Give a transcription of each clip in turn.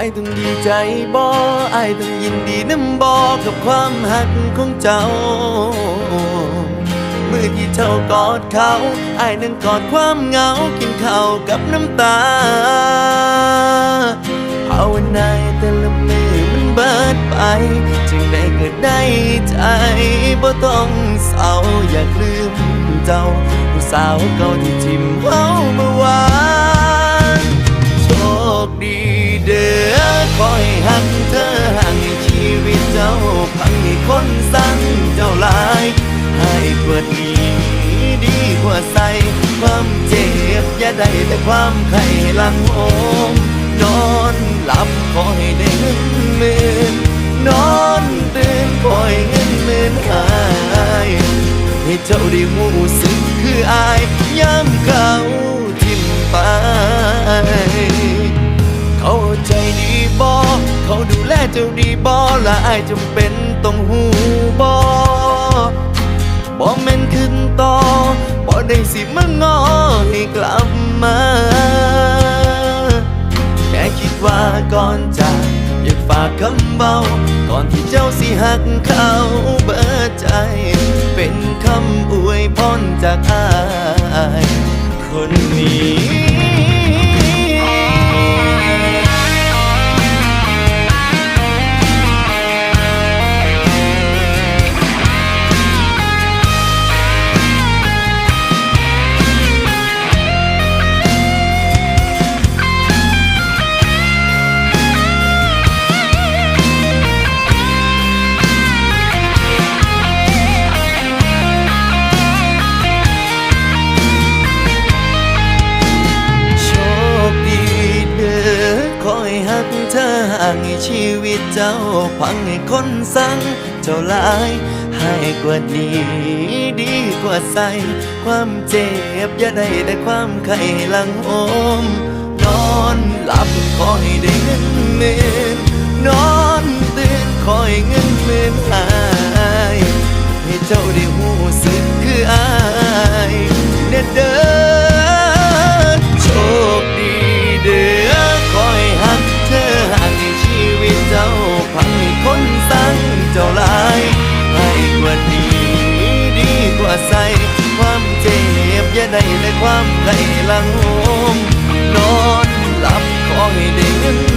ายต้องดีใจบ่อายต้องยินดีน้ำบ่กับความหักของเจ้า เมื่อที่เจ้ากอดเขาไอายนั่งกอดความเหงากินข้าวกับน้ำตาภาวนาให้แต่ละมือมันเบิดไป จึงได้เกิดได้ใจบ่ต้องเศร้าอยากลืมเจ้าผู้สาวเก่าที่ทิมเฮาเมื่อวาน อคอยหักเธอห่างให้ชีวิตเจ้า พังให้คนสั่งเจ้าลาย ให้กว่านี้ดีกว่าใส่ความเจ็บอย่าได้แต่ความไข้ลังโอมนอนหลับขอให้ได้เงินหมื่นนอนตื่นคอยเงินหมื่นหายให้เจ้าได้หูสึกคืออายย้ำเขาทิมไป เขาจดีบอ เขาดูแลเจ้าดีบอละอายจำเป็นต้องหูบอบ่แม่นขึ้นต่อบ่ได้สิมางอให้กลับมาแค่คิดว่าก่อนจากอยากฝากคำเบา ก่อนที่เจ้าสิหักเขาเบิดใจ เป็นคำอวยพรจากอายคนนี้างให้ชีวิตเจ้า พังให้คนสั่งเจ้าลาย ให้กว่านี้ดีกว่าใส ความเจ็บอย่าได้แต่ความไข้หลังโอม นอนหลับคอยได้เงินเมื่นนอนตื่นคอยเงินเมื่นหา ให้หลังโหมนอนหลับขอให้ได้เงิน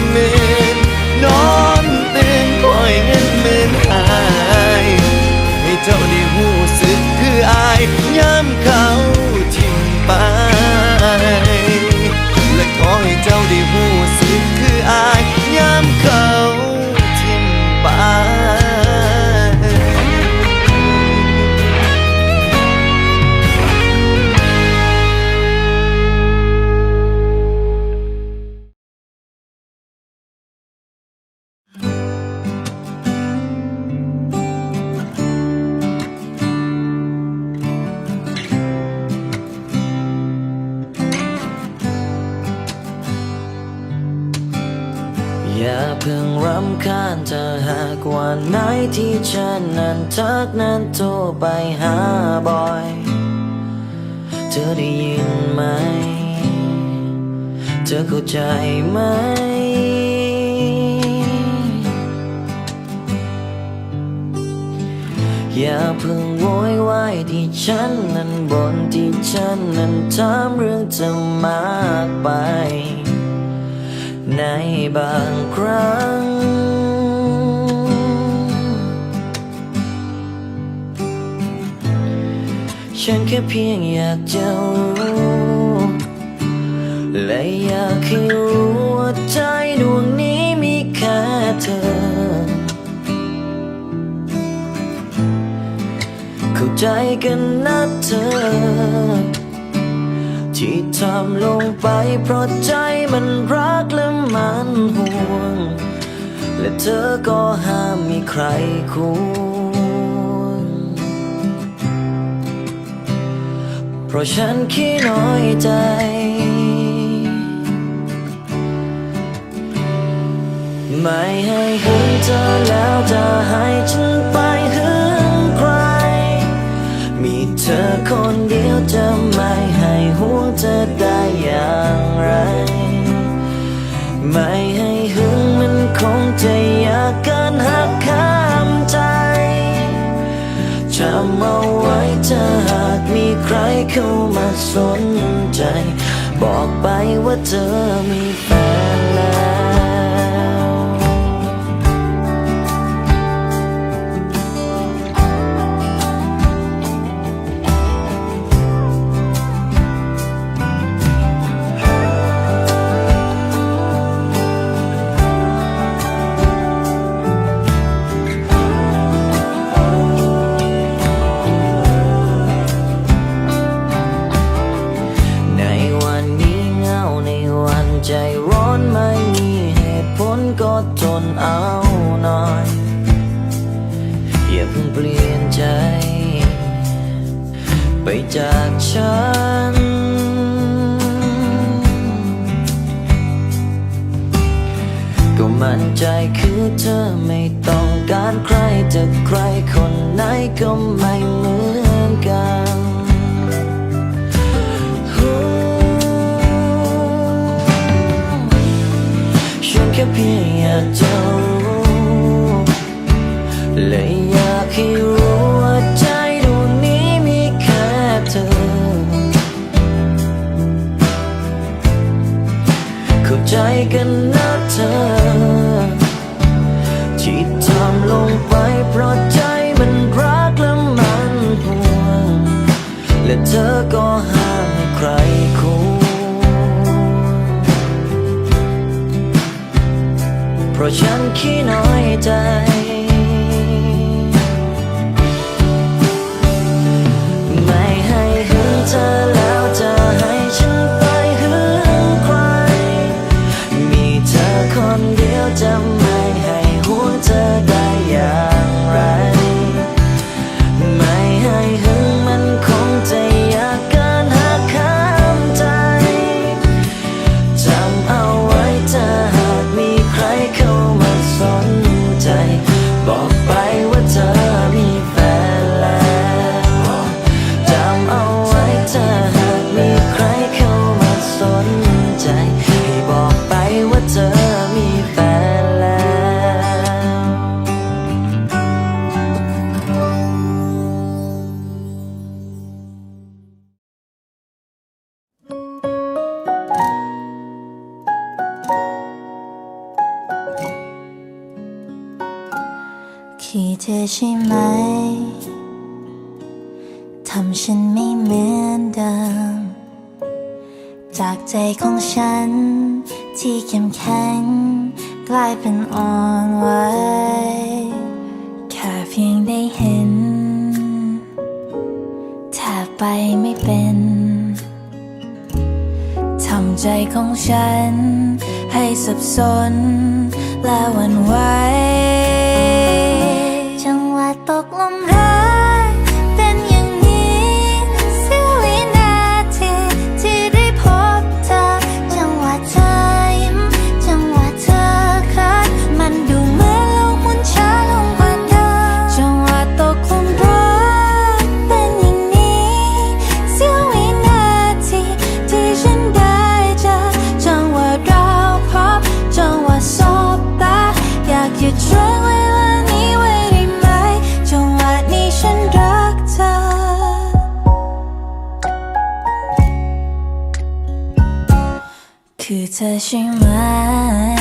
งรำคาญเธอหากวันไหนที่ฉันนั้นทักนั้นโทรไปหาบ่อย เธอได้ยินไหม เธอเข้าใจไหม อย่าเพิ่งโวยวายที่ฉันนั้นบนที่ฉันนั้นถามเรื่องเธอมากไปในบางครั้ง ฉันแค่เพียงอยากจะรู้และอยากให้รู้ว่าใจดวงนี้มีแค่เธอ เข้าใจกันนะเธอ ที่ทำลงไปเพราะใจมันรักและมันห่วง และเธอก็ห้ามมีใครคู่ เพราะฉันขี้น้อยใจ ไม่ให้หึงเธอแล้วจะใเข้ามาสนใจ บอกไปว่าเธอมีแฟ จากฉัน ก็มั่นใจคือเธอไม่ต้องการใครจะใครคนไหนก็ไม่เหมือนกันฉันแค่เพียงอยากจะรู้เลย กันนะเธอ ที่ทำลงไปเพราะใจมันรักและมันห่วง และเธอก็ห้ามให้ใครคู่เพราะฉันขี้น้อยใจ ไม่ให้หึงเธอ sorry. ที่เธอใช่ไหม ทำฉันไม่เหมือนเดิม จากใจของฉัน ที่เข้มแข็ง กลายเป็นอ่อนไหวแค่เพียงได้เห็นแทบไปไม่เป็น ทำใจของฉัน ให้สับสนและหวันไหว cause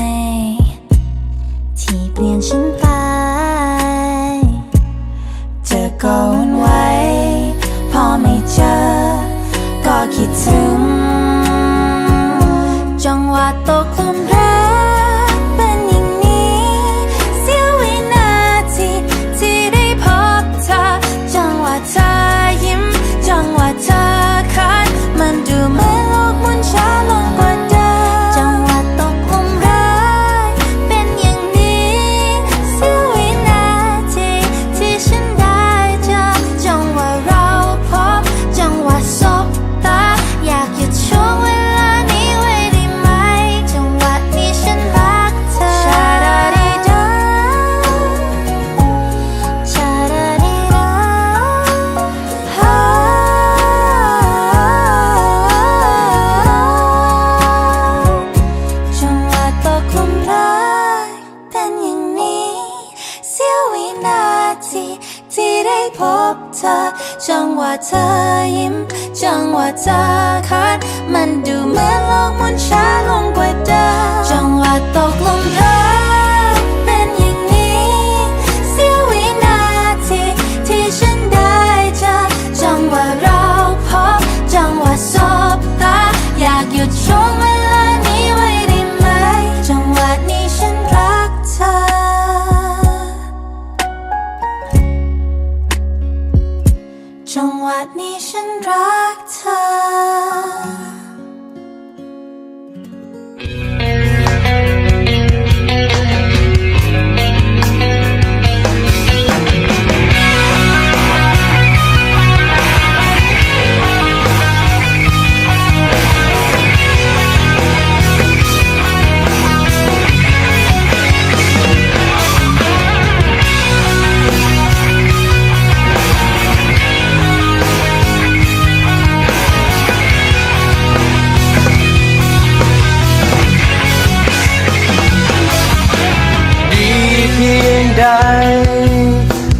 ใด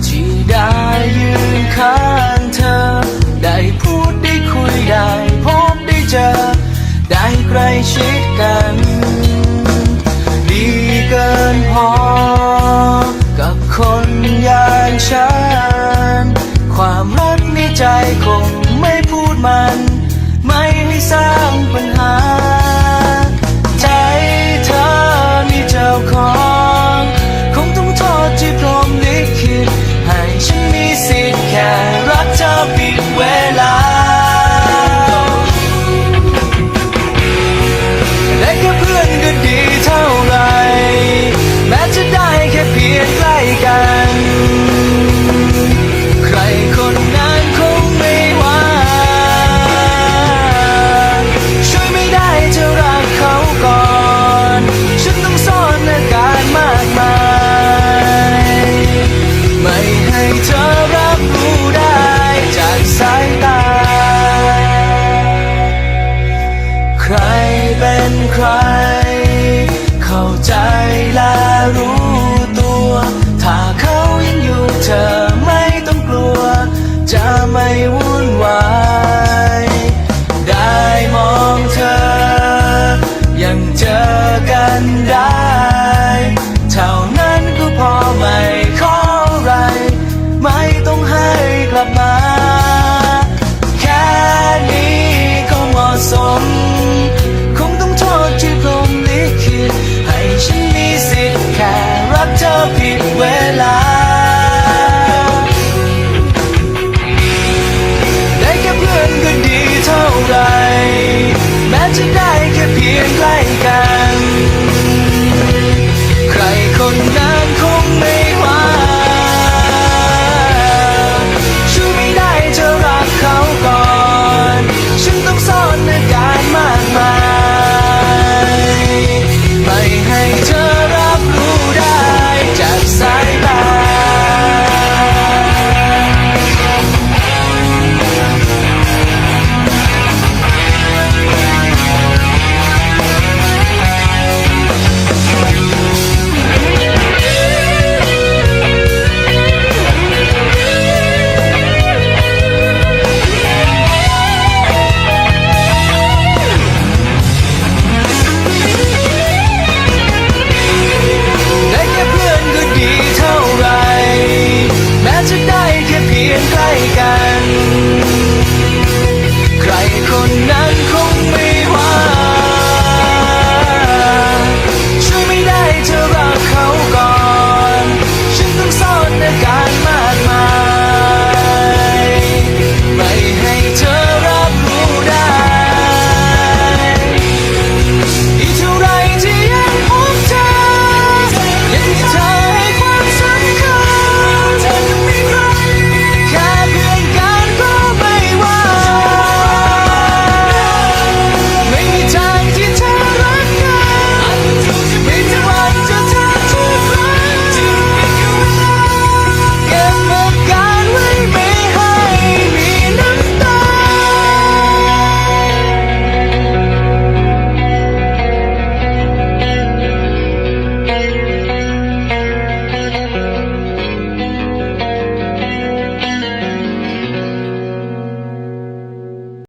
ที่ได้ยืนข้างเธอ ได้พูดได้คุยได้พบได้เจอ ได้ใกล้ชิดกัน ดีเกินพอ กับคนอย่างฉัน ความรักในใจคงไม่พูดมัน